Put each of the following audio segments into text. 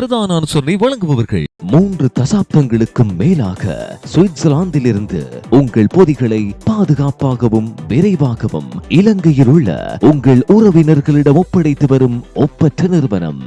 பிரதான அனுசரணை வழங்குபவர்கள். மூன்று தசாப்தங்களுக்கும் மேலாக சுவிட்சர்லாந்திலிருந்து உங்கள் பொதிகளை பாதுகாப்பாகவும் விரைவாகவும் இலங்கையில் உள்ள உங்கள் உறவினர்களிடம் ஒப்படைத்து வரும் ஒப்பற்ற நிறுவனம்.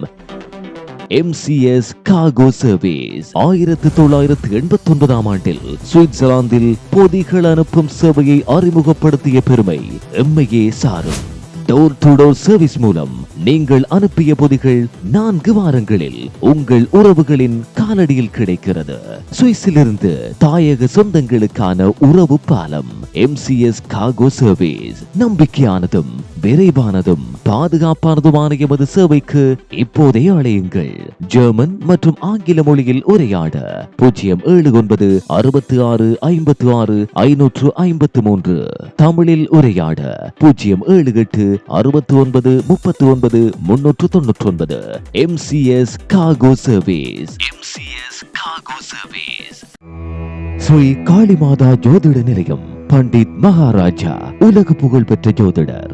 MCS கார்கோ சர்வீஸ் ஆயிரத்தி தொள்ளாயிரத்தி எண்பத்தி ஒன்பதாம் ஆண்டில் சுவிட்சர்லாந்தில் பொதிகள் அனுப்பும் சேவையை அறிமுகப்படுத்திய பெருமை எம்மையே சாரும். டோர் டு டோர் சர்வீஸ் மூலம் நீங்கள் அனுப்பிய பொதிகள் நான்கு வாரங்களில் உங்கள் உறவுகளின் காலடியில் கிடைக்கிறது. சுவிஸிலிருந்து தாயக சொந்தங்களுக்கான உறவு பாலம். எம்சிஎஸ் கார்கோ சர்வீஸ் நம்பிக்கையானதும் விரைவானதும் பாதுகாப்பானதுமான எமது சேவைக்கு இப்போதே அழையுங்கள். ஜெர்மன் மற்றும் ஆங்கில மொழியில் உரையாட பூஜ்ஜியம் ஏழு ஒன்பது அறுபத்தி ஆறு ஐம்பத்தி ஆறு ஐநூற்று ஐம்பத்தி மூன்று. தமிழில் உரையாட பூஜ்ஜியம் ஏழு எட்டு அறுபத்தி ஒன்பது முப்பத்தி ஒன்பது முன்னூற்று தொன்னூற்றி ஒன்பது. MCS cargo service MCS cargo service Shri Kalimata ஜோதிட நிலையம். பண்டித் மகாராஜா உலக புகழ் பெற்ற ஜோதிடர்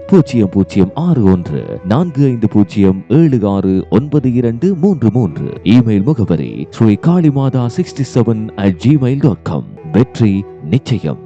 பூஜ்ஜியம் பூஜ்ஜியம் ஆறு ஒன்று நான்கு ஐந்து பூஜ்ஜியம் ஏழு ஆறு ஒன்பது இரண்டு மூன்று மூன்று. இமெயில் முகவரி Shri Kalimata sixty seven at Gmail dot com வெற்றி நிச்சயம்.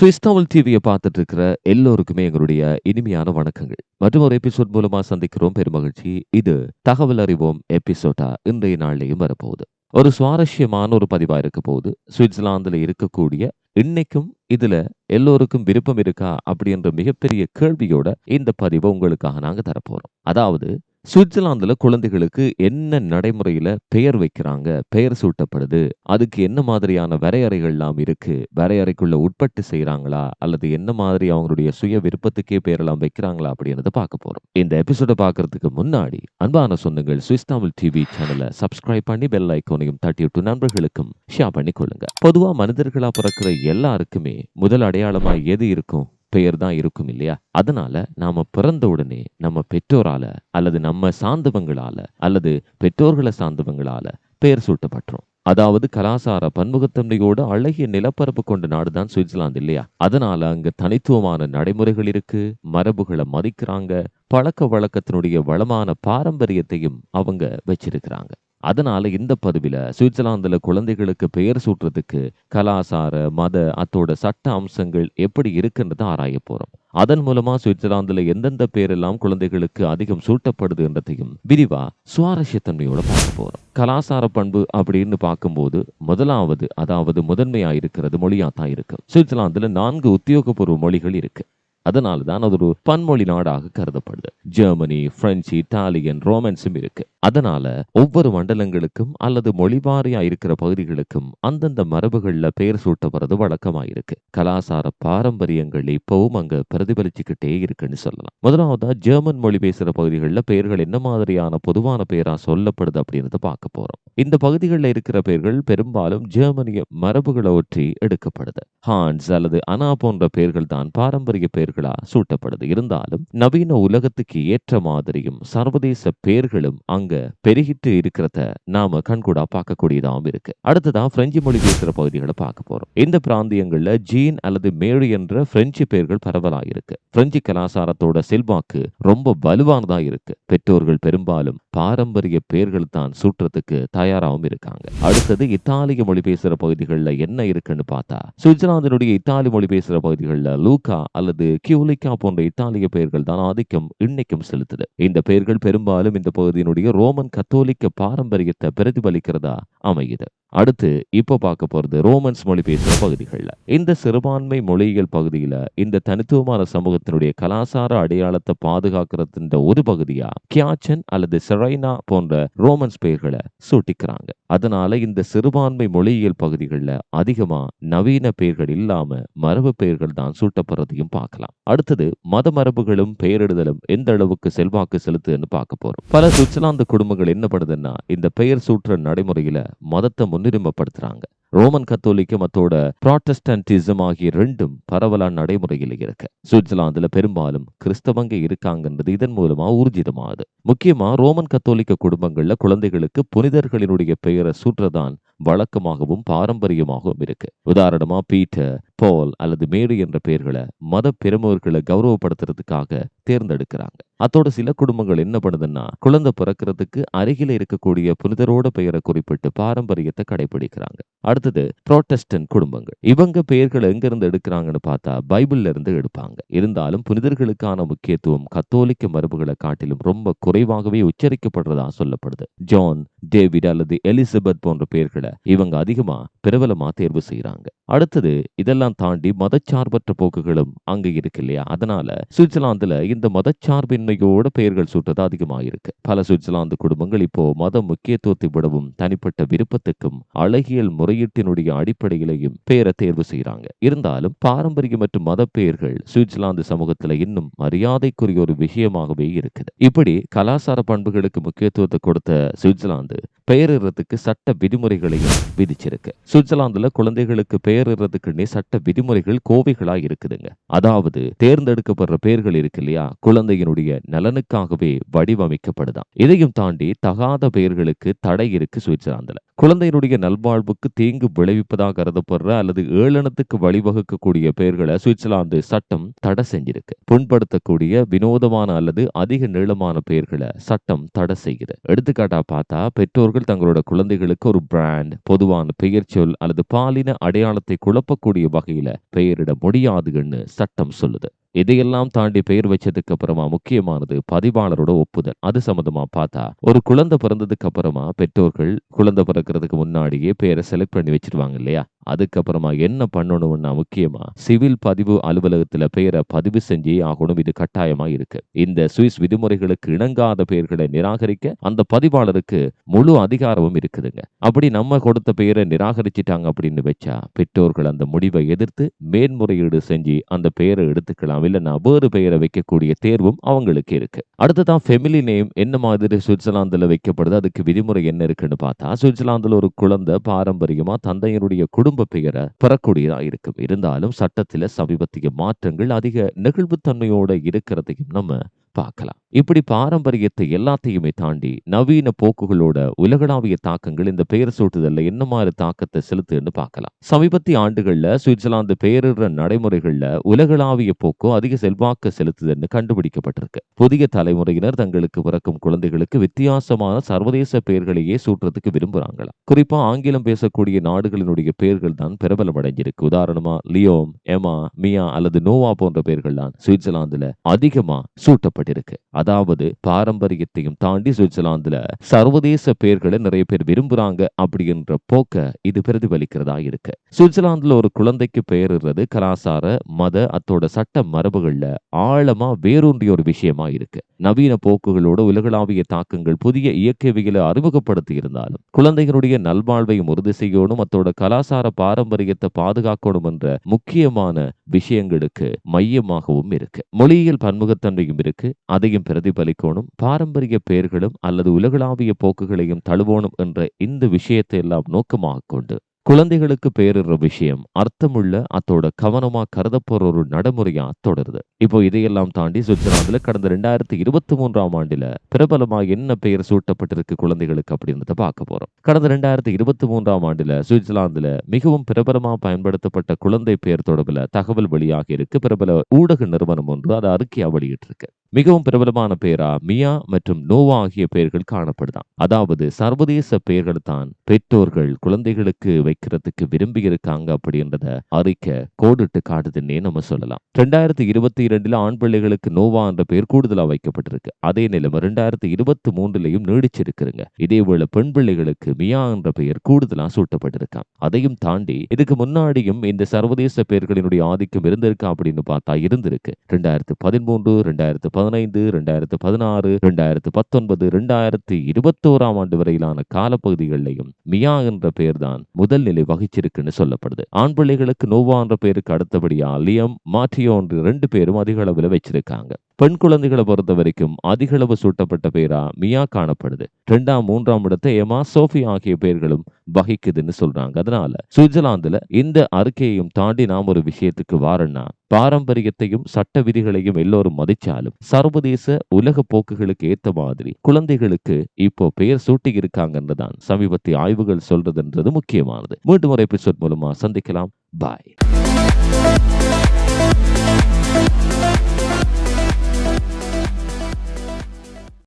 சுவிஸ் தமிழ் டிவியை பார்த்துட்டு இருக்கிற எல்லோருக்குமே எங்களுடைய இனிமையான வணக்கங்கள். மற்றும் ஒரு எபிசோட் மூலமா சந்திக்கிறோம். பெருமகிழ்ச்சி. இது தகவல் அறிவோம் எபிசோடா இன்றைய நாள்லையும் வரப்போகுது. ஒரு சுவாரஸ்யமான ஒரு பதிவா இருக்க போகுது. சுவிட்சர்லாந்துல இருக்கக்கூடிய இன்னைக்கும் இதுல எல்லோருக்கும் விருப்பம் இருக்கா அப்படின்ற மிகப்பெரிய கேள்வியோட இந்த பதிவை உங்களுக்காக நாங்க தரப்போறோம். அதாவது சுவிட்சர்லாந்தில் குழந்தைகளுக்கு என்ன நடைமுறையில் பெயர் வைக்கிறாங்க பெயர் சூட்டப்படுது அதுக்கு என்ன மாதிரியான வரையறைகள்லாம் இருக்கு வரையறைக்குள்ளே உட்பட்டு செய்கிறாங்களா அல்லது என்ன மாதிரி அவங்களுடைய சுய விருப்பத்துக்கே பெயரெல்லாம் வைக்கிறாங்களா அப்படின்றத பார்க்க போகிறோம் இந்த எபிசோடை பார்க்கறதுக்கு முன்னாடி அன்பான சொந்தங்கள் சுவிஸ் தமிழ் டிவி சேனலை சப்ஸ்கிரைப் பண்ணி பெல் ஐக்கோனையும் தட்டி விட்டு நண்பர்களுக்கும் ஷேர் பண்ணி கொள்ளுங்க பொதுவாக மனிதர்களாக பிறக்கிற எல்லாருக்குமே முதல் அடையாளமா எது இருக்கும்? பெயர் தான் இருக்கும் இல்லையா? அதனால நாம பிறந்த உடனே நம்ம பெற்றோரால அல்லது நம்ம சார்ந்தவங்களால அல்லது பெற்றோர்களை சார்ந்தவங்களால பெயர் சூட்டப்பட்டோம் அதாவது கலாசார பன்முகத்தன்மையோடு அழகிய நிலப்பரப்பு கொண்ட நாடுதான் சுவிட்சர்லாந்து இல்லையா? அதனால அங்க தனித்துவமான நடைமுறைகள் இருக்கு மரபுகளை மதிக்கிறாங்க பழக்க வழக்கத்தினுடைய வளமான பாரம்பரியத்தையும் அவங்க வச்சிருக்கிறாங்க. அதனால இந்த பதிவில சுவிட்சர்லாந்துல குழந்தைகளுக்கு பெயர் சூட்டுறதுக்கு கலாசார மத அத்தோட சட்ட அம்சங்கள் எப்படி இருக்குன்றதை ஆராய போகிறோம் அதன் மூலமா சுவிட்சர்லாந்துல எந்தெந்த பேரெல்லாம் குழந்தைகளுக்கு அதிகம் சூட்டப்படுது என்றதையும் விரிவா சுவாரஸ்யத்தன்மையோட பார்க்க போறோம். கலாசார பண்பு அப்படின்னு பார்க்கும்போது முதலாவது அதாவது முதன்மையா இருக்கிறது மொழியா தான் இருக்கு. சுவிட்சர்லாந்துல நான்கு உத்தியோகபூர்வ மொழிகள் இருக்கு. அதனால தான் அது ஒரு பன்மொழி நாடாக கருதப்படுது. ஜெர்மனி பிரெஞ்சு இத்தாலியன் ரோமன்ஸும் இருக்கு. அதனால ஒவ்வொரு மண்டலங்களுக்கும் அல்லது மொழிவாரியா இருக்கிற பகுதிகளுக்கும் அந்தந்த மரபுகள்ல பெயர் சூட்டப்படுறது வழக்கமா இருக்கு கலாசார பாரம்பரியங்கள் இப்பவும் அங்க பிரதிபலிச்சுக்கிட்டே இருக்குன்னு சொல்லலாம். முதலாவதா ஜெர்மன் மொழி பேசுற பகுதிகளில் பெயர்கள் என்ன மாதிரியான பொதுவான பெயரா சொல்லப்படுது அப்படின்றத பார்க்க போறோம். இந்த பகுதிகளில் இருக்கிற பெயர்கள் பெரும்பாலும் ஜெர்மனிய மரபுகளை ஒற்றி எடுக்கப்படுது. ஹான்ஸ் அல்லது அனா போன்ற பெயர்கள் தான் பாரம்பரிய பெயர்கள் சூட்டப்படுது. இருந்தாலும் நவீன உலகத்துக்கு ஏற்ற மாதிரியும் சர்வதேச பெயர்களும் அங்க பெருகிட்டு இருக்கிறத நாம கண்கூடா பார்க்கக்கூடியதாகவும் இருக்கு. அடுத்ததான் பிரெஞ்சு மொழி பேசுற பகுதிகளை பார்க்க போறோம். இந்த பிராந்தியங்கள்ல ஜீன் அல்லது மேடு என்ற பிரெஞ்சு பெயர்கள் பரவலாக இருக்கு. பிரெஞ்சு கலாச்சாரத்தோட செல்வாக்கு ரொம்ப வலுவானதா இருக்கு. பெற்றோர்கள் பெரும்பாலும் பாரம்பரிய பெயர்கள் தான் சூட்டுறதுக்கு தயாராகவும் இருக்காங்க. அடுத்தது இத்தாலிய மொழி பேசுற பகுதிகளில் என்ன இருக்குன்னு பார்த்தா சுவிட்சர்லாந்தினுடைய இத்தாலி மொழி பேசுற பகுதிகளில் லூகா அல்லது கியூலிகா போன்ற இத்தாலிய பெயர்கள் தான் ஆதிக்கம் இன்னைக்கும் செலுத்துது. இந்த பெயர்கள் பெரும்பாலும் இந்த பகுதியினுடைய ரோமன் கத்தோலிக்க பாரம்பரியத்தை பிரதிபலிக்கிறதா? அமையுது. அடுத்து இப்போ பார்க்க போறது ரோமன்ஸ் மொழி பேசுகிற பகுதிகளில். இந்த சிறுபான்மை மொழியியல் பகுதியில இந்த தனித்துவமான சமூகத்தினுடைய கலாசார அடையாளத்தை பாதுகாக்கிறதுன்ற ஒரு பகுதியா கியாச்சன் அல்லது செரைனா போன்ற ரோமன்ஸ் பெயர்களை சூட்டிக்கிறாங்க. அதனால இந்த சிறுபான்மை மொழியியல் பகுதிகளில் அதிகமா நவீன பெயர்கள் இல்லாம மரபு பெயர்கள் தான் சூட்டப்படுறதையும் பார்க்கலாம். அடுத்தது மத மரபுகளும் பெயரிடுதலும் எந்த அளவுக்கு செல்வாக்கு செலுத்துன்னு பார்க்க போறோம். பல சுவிட்சர்லாந்து குடும்பங்கள் என்ன பண்ணுதுன்னா இந்த பெயர் சூட்டுற நடைமுறையில மதத்தை முன்னுரிமைப்படுத்துறாங்க. ரோமன் கத்தோலிக்க மத்தோட ப்ராட்டஸ்டன்டிசம் ஆகிய ரெண்டும் பரவலான நடைமுறையில் இருக்கு. சுவிட்சர்லாந்துல பெரும்பாலும் கிறிஸ்தவங்க இருக்காங்கன்றது இதன் மூலமா ஊர்ஜிதமாகுது. முக்கியமா ரோமன் கத்தோலிக்க குடும்பங்கள்ல குழந்தைகளுக்கு புனிதர்களினுடைய பெயரை சூற்றதான் வழக்கமாகவும் பாரம்பரியமாகவும் இருக்கு. உதாரணமா பீட்டர் பால் அல்லது மேடு என்ற பெயர்களை மத பிரமுகர்களை கௌரவப்படுத்துறதுக்காக தேர்ந்தெடுக்கிறாங்க. அத்தோட சில குடும்பங்கள் என்ன பண்ணுதுன்னா குழந்தை பிறக்கிறதுக்கு அருகில இருக்கக்கூடிய புனிதரோட பெயரை குறிப்பிட்டு பாரம்பரியத்தை கடைபிடிக்கிறாங்க. அடுத்தது புரோட்டஸ்டன் குடும்பங்கள். இவங்க பெயர்களை எங்க இருந்து எடுக்கிறாங்கன்னு பார்த்தா பைபிள்ல இருந்து எடுப்பாங்க. இருந்தாலும் புனிதர்களுக்கான முக்கியத்துவம் கத்தோலிக்க மரபுகளை காட்டிலும் ரொம்ப குறைவாகவே உச்சரிக்கப்படுறதா சொல்லப்படுது. ஜான் டேவிட் அல்லது எலிசபெத் போன்ற பெயர்களை இவங்க அதிகமா பிரபலமா தேர்வு செய்யறாங்க அடுத்தது இதெல்லாம் தாண்டி மதச்சார்பற்ற போக்குகளும் அங்க இருக்கு இல்லையா? அதனால சுவிட்சர்லாந்துல இந்த மதச்சார்பின்மையோட பெயர்கள் சூட்டது அதிகமாயிருக்கு. பல சுவிட்சர்லாந்து குடும்பங்கள் இப்போ மத முக்கியத்துவத்தை விடவும் தனிப்பட்ட விருப்பத்துக்கும் அழகியல் முறையீட்டினுடைய அடிப்படையிலையும் பெயரை தேர்வு செய்யறாங்க இருந்தாலும் பாரம்பரிய மற்றும் மத பெயர்கள் சுவிட்சர்லாந்து சமூகத்துல இன்னும் மரியாதைக்குரிய ஒரு விஷயமாகவே இருக்குது. இப்படி கலாச்சார பண்புகளுக்கு முக்கியத்துவத்தை கொடுத்த சுவிட்சர்லாந்து பெயரிடுறதுக்கு சட்ட விதிமுறைகளையும் விதிச்சிருக்கு. சுவிட்சர்லாந்துல குழந்தைகளுக்கு பெயரிடுறதுக்குன்னே சட்ட விதிமுறைகள் கோவைகளா இருக்குதுங்க. அதாவது தேர்ந்தெடுக்கப்படுற பெயர்கள் இருக்கு இல்லையா? குழந்தையினுடைய நலனுக்காகவே வடிவமைக்கப்படுதான். இதையும் தாண்டி தகாத பெயர்களுக்கு தடை இருக்கு சுவிட்சர்லாந்துல. குழந்தையினுடைய நல்வாழ்வுக்கு தீங்கு விளைவிப்பதாக கருதப்படுற அல்லது ஏளனத்துக்கு வழிவகுக்கக்கூடிய பெயர்களை சுவிட்சர்லாந்து சட்டம் தடை செஞ்சிருக்கு. புண்படுத்தக்கூடிய வினோதமான அல்லது அதிக நீளமான பெயர்களை சட்டம் தடை செய்யுது. எடுத்துக்காட்டா பார்த்தா பெற்றோர்கள் தங்களோட குழந்தைகளுக்கு ஒரு பிராண்ட் பொதுவான பெயர் சொல் அல்லது பாலின அடையாளத்தை குழப்பக்கூடிய வகையில பெயரிட முடியாதுன்னு சட்டம் சொல்லுது. இதையெல்லாம் தாண்டி பெயர் வச்சதுக்கு அப்புறமா முக்கியமானது பதிவாளரோட ஒப்புதல். அது சம்பந்தமா பார்த்தா ஒரு குழந்தை பிறந்ததுக்கு அப்புறமா பெற்றோர்கள் குழந்தை பிறக்கிறதுக்கு முன்னாடியே பெயரை செலக்ட் பண்ணி வச்சிருவாங்க இல்லையா? அதுக்கப்புறமா என்ன பண்ணணும்னா முக்கியமா சிவில் பதிவு அலுவலகத்துல பெயரை பதிவு செஞ்சே ஆகணும். இது கட்டாயமா இருக்கு. இந்த சுவிஸ் விதிமுறைகளுக்கு இணங்காத பெயர்களை நிராகரிக்க அந்த பதிவாளருக்கு முழு அதிகாரமும் இருக்குதுங்க. அப்படி நம்ம கொடுத்த பெயரை நிராகரிச்சிட்டாங்க அப்படின்னு வச்சா பெற்றோர்கள் அந்த முடிவை எதிர்த்து மேன்முறையீடு செஞ்சு அந்த பெயரை எடுத்துக்கலாம். இல்லைன்னா வேறு பெயரை வைக்கக்கூடிய தேர்வும் அவங்களுக்கு இருக்கு. அடுத்ததான் ஃபெமிலி நேம் என்ன மாதிரி சுவிட்சர்லாந்துல வைக்கப்படுது? அதுக்கு விதிமுறை என்ன இருக்குன்னு பார்த்தா சுவிட்சர்லாந்துல ஒரு குழந்தை பாரம்பரியமா தந்தையனுடைய குடும்ப பெயரை பெறக்கூடியதா இருக்கும் இருந்தாலும் சட்டத்தில் சமீபத்திய மாற்றங்கள் அதிக நெகிழ்வுத்தன்மையோட இருக்கிறதையும் நம்ம பார்க்கலாம். இப்படி பாரம்பரியத்தை எல்லாத்தையுமே தாண்டி நவீன போக்குகளோட உலகளாவிய தாக்கங்கள் இந்த பெயர் சூட்டுதல்ல என்ன மாதிரி தாக்கத்தை செலுத்துன்னு பார்க்கலாம். சமீபத்திய ஆண்டுகள்ல சுவிட்சர்லாந்து பேரிடுற நடைமுறைகள்ல உலகளாவிய போக்கு அதிக செல்வாக்கு செலுத்துதுன்னு கண்டுபிடிக்கப்பட்டிருக்கு. புதிய தலைமுறையினர் தங்களுக்கு பிறக்கும் குழந்தைகளுக்கு வித்தியாசமான சர்வதேச பெயர்களையே சூட்டுறதுக்கு விரும்புறாங்களா குறிப்பா ஆங்கிலம் பேசக்கூடிய நாடுகளினுடைய பெயர்கள் தான் பிரபலம் அடைஞ்சிருக்கு உதாரணமா லியோம் எமா மியா அல்லது நோவா போன்ற பெயர்கள் தான் சுவிட்சர்லாந்துல அதிகமா சூட்டப்பட்டிருக்கு. அதாவது பாரம்பரியத்தையும் தாண்டி சுவிட்சர்லாந்துல சர்வதேச பெயர்களை நிறைய பேர் விரும்புறாங்க அப்படின்ற போக்க இது பிரதிபலிக்கிறதா இருக்கு. சுவிட்சர்லாந்துல ஒரு குழந்தைக்கு பெயரிடுறது கலாசார மத அத்தோட சட்ட மரபுகள்ல ஆழமா வேரூன்றிய ஒரு விஷயமா இருக்கு. நவீன போக்குகளோட உலகளாவிய தாக்கங்கள் புதிய இயக்கவியலை அறிமுகப்படுத்தி இருந்தாலும் குழந்தைகளுடைய நல்வாழ்வையும் உறுதி செய்யணும் அத்தோட கலாசார பாரம்பரியத்தை பாதுகாக்கணும் என்ற முக்கியமான விஷயங்களுக்கு மையமாகவும் இருக்கு. மொழியியல் பன்முகத்தன்மையும் இருக்கு. அதையும் பிரதிபலிக்கணும் பாரம்பரிய பெயர்களும் அல்லது உலகளாவிய போக்குகளையும் தழுவோணும் என்ற இந்த விஷயத்தை எல்லாம் நோக்கமாக கொண்டு குழந்தைகளுக்கு பெயரிடுற விஷயம் அர்த்தமுள்ள அத்தோட கவனமா கருதப்போற ஒரு நடைமுறையா தொடருது. இப்போ இதையெல்லாம் தாண்டி சுவிட்சர்லாந்துல கடந்த ரெண்டாயிரத்தி இருபத்தி மூன்றாம் ஆண்டுல பிரபலமா என்ன பெயர் சூட்டப்பட்டிருக்கு குழந்தைகளுக்கு அப்படின்றத பார்க்க போறோம். கடந்த ரெண்டாயிரத்தி இருபத்தி மூன்றாம் ஆண்டுல சுவிட்சர்லாந்துல மிகவும் பிரபலமா பயன்படுத்தப்பட்ட குழந்தை பெயர் தொடர்புல தகவல் வெளியாகி இருக்கு. பிரபல ஊடக நிறுவனம் ஒன்று அதை அறிக்கையா வெளியிட்டிருக்கு. மிகவும் பிரபலமான பெயரா மியா மற்றும் நோவா ஆகிய பெயர்கள் காணப்படுதான். அதாவது சர்வதேச பெயர்கள் தான் பெற்றோர்கள் குழந்தைகளுக்கு வைக்கிறதுக்கு விரும்பி இருக்காங்க அப்படின்றத அறிக்கை கோடிட்டு காட்டுதுன்னே நம்ம சொல்லலாம். ரெண்டாயிரத்தி இருபத்தி இரண்டுல ஆண் பிள்ளைகளுக்கு நோவா என்ற பெயர் கூடுதலா வைக்கப்பட்டிருக்கு. அதே நிலைமை ரெண்டாயிரத்தி இருபத்தி மூன்றுலயும் நீடிச்சிருக்குங்க இதேவேளை பெண் பிள்ளைகளுக்கு மியா என்ற பெயர் கூடுதலா சூட்டப்பட்டிருக்கான் அதையும் தாண்டி இதுக்கு முன்னாடியும் இந்த சர்வதேச பெயர்களினுடைய ஆதிக்கம் இருந்திருக்கா அப்படின்னு பார்த்தா இருந்திருக்கு. ரெண்டாயிரத்து பதிமூன்று ரெண்டாயிரத்து பதினைந்து ரெண்டாயிரத்து பதினாறு ரெண்டாயிரத்து பத்தொன்பது ரெண்டாயிரத்தி இருபத்தோராம் ஆண்டு வரையிலான காலப்பகுதிகளிலையும் மியா என்ற பெயர் தான் முதல் நிலை வகிச்சிருக்குன்னு சொல்லப்படுது. ஆண் பிள்ளைகளுக்கு நோவா என்ற பெயருக்கு அடுத்தபடியா லியம் மாற்றியோ என்று ரெண்டு பேரும் அதிக அளவில் வச்சிருக்காங்க. பெண் குழந்தைகளை பொறுத்த வரைக்கும் அதிக அளவு சூட்டப்பட்ட பெயரா மியா காணப்படுது. ரெண்டாம் மூன்றாம் இடத்தை எமா சோஃபி ஆகிய பெயர்களும் வகிக்குதுன்னு சொல்றாங்க. அதனால சுவிட்சர்லாந்துல இந்த அறிக்கையையும் தாண்டி நாம் ஒரு விஷயத்துக்கு வாரன்னா பாரம்பரியத்தையும் சட்ட விதிகளையும் எல்லோரும் மதிச்சாலும் சர்வதேச உலக போக்குகளுக்கு ஏத்த மாதிரி குழந்தைகளுக்கு இப்போ பெயர் சூட்டி இருக்காங்கன்றதான் சமீபத்திய ஆய்வுகள் சொல்றதுன்றது முக்கியமானது. மீண்டும் ஒரு எபிசோட் மூலமா சந்திக்கலாம். பாய்.